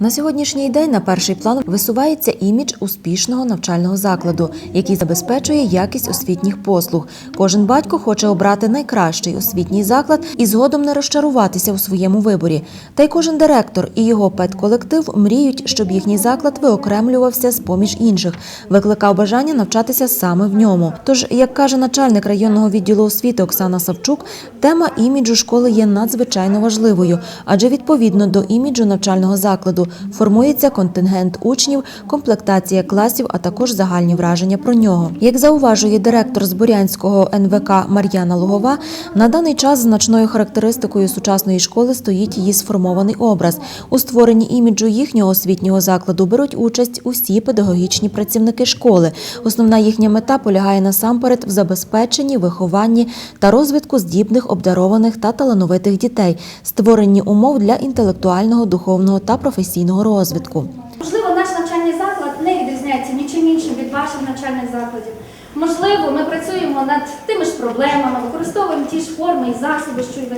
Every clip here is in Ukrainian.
На сьогоднішній день на перший план висувається імідж успішного навчального закладу, який забезпечує якість освітніх послуг. Кожен батько хоче обрати найкращий освітній заклад і згодом не розчаруватися у своєму виборі. Та й кожен директор і його педколектив мріють, щоб їхній заклад виокремлювався з поміж інших, викликав бажання навчатися саме в ньому. Тож, як каже начальник районного відділу освіти Оксана Савчук, тема іміджу школи є надзвичайно важливою, адже відповідно до іміджу навчального закладу формується контингент учнів, комплектація класів, а також загальні враження про нього. Як зауважує директор з Бурянського НВК Мар'яна Лугова, на даний час значною характеристикою сучасної школи стоїть її сформований образ. У створенні іміджу їхнього освітнього закладу беруть участь усі педагогічні працівники школи. Основна їхня мета полягає насамперед в забезпеченні, вихованні та розвитку здібних, обдарованих та талановитих дітей, створенні умов для інтелектуального, духовного та професійного розвитку. Можливо, наш навчальний заклад не відрізняється нічим іншим від ваших навчальних закладів. Можливо, ми працюємо над тими ж проблемами, використовуємо ті ж форми і засоби, що й ви.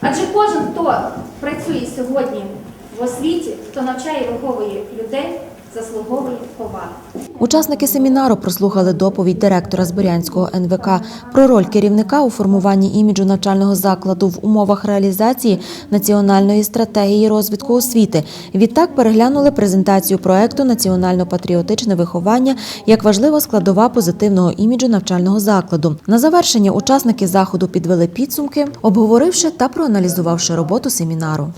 Адже кожен, хто працює сьогодні в освіті, хто навчає і виховує людей, заслуговує поваги. Учасники семінару прослухали доповідь директора Зборянського НВК про роль керівника у формуванні іміджу навчального закладу в умовах реалізації національної стратегії розвитку освіти. Відтак переглянули презентацію проекту Національно-патріотичне виховання як важлива складова позитивного іміджу навчального закладу. На завершення учасники заходу підвели підсумки, обговоривши та проаналізувавши роботу семінару.